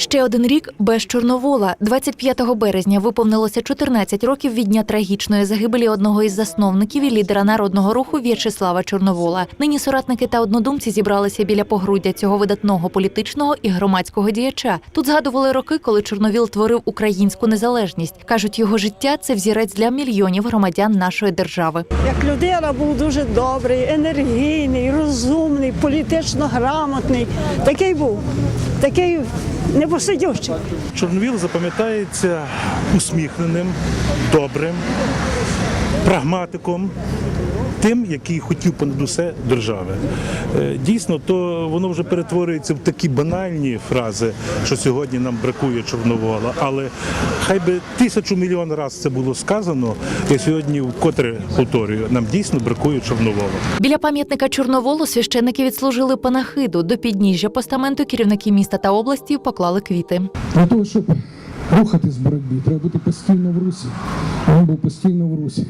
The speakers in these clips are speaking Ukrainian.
Ще один рік без Чорновола. 25 березня виповнилося 14 років від дня трагічної загибелі одного із засновників і лідера народного руху В'ячеслава Чорновола. Нині соратники та однодумці зібралися біля погруддя цього видатного політичного і громадського діяча. Тут згадували роки, коли Чорновіл творив українську незалежність. кажуть, його життя це взірець для мільйонів громадян нашої держави. Як людина був дуже добрий, енергійний, розумний, політично грамотний. Такий був, такий непосидючий. Чорновіл запам'ятається усміхненим, добрим, прагматиком, тим, який хотів понад усе держави. Е, Дійсно, то воно вже перетворюється в такі банальні фрази, що сьогодні нам бракує Чорновола. Але хай би тисячу мільйон разів це було сказано, я сьогодні вкотре повторюю, нам дійсно бракує Чорновола. Біля пам'ятника Чорноволу священники відслужили панахиду. До підніжжя постаменту керівники міста та області поклали квіти. Для того, щоб рухатись в боротьбі, треба бути постійно в русі. Він був постійно в русі.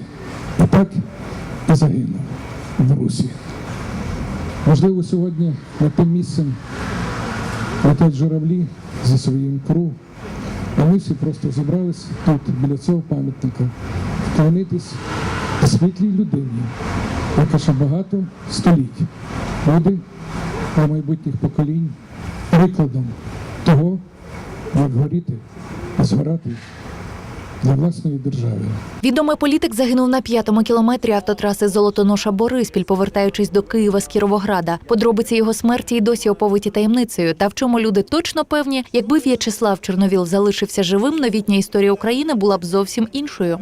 І так загинув в русі. Можливо, сьогодні над тим місцем летять журавлі зі своїм кру. А ми всі просто зібрались тут, біля цього пам'ятника, вклонитись світлій людині, яка ще багато століть буде для майбутніх поколінь прикладом того, як горіти, згорати для власної держави. Відомий політик загинув на п'ятому кілометрі автотраси Золотоноша Бориспіль, повертаючись до Києва з Кіровограда. Подробиці його смерті й досі оповиті таємницею. Та в чому люди точно певні, якби В'ячеслав Чорновіл залишився живим, новітня історія України була б зовсім іншою.